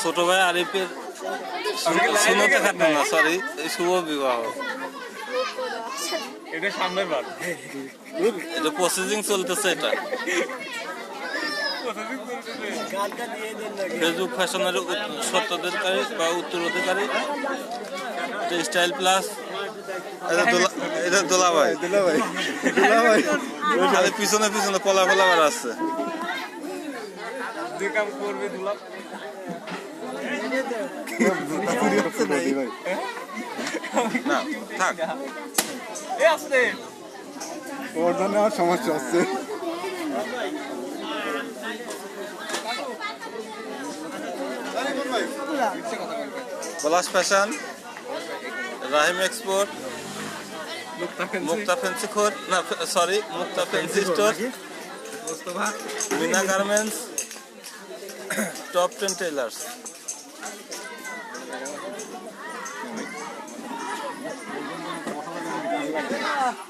ছোট ভাই আরিফের সুনতে খাতনা না সরি শুভ বিবাহ। এটা সামনের বার। এটা প্রসেসিং চলতেছে এটা। ফেসবুক ফ্যাশনের সত্যাধিকারী বা উত্তরাধিকারী স্টাইল প্লাস এটা দোলা এটা দোলা ভাই দুলা ভাই দুলা ভাই খালি পিছনে পিছনে পলা পলা বার আছে কাম করবে দুলাপ না থাক। এ আসলে ওর জন্য আমার সমস্যা হচ্ছে। Palash fashion? Rahim export Mukta fancy. খোর না sorry Mukta fancy store Mina garments top ten tailors Yeah.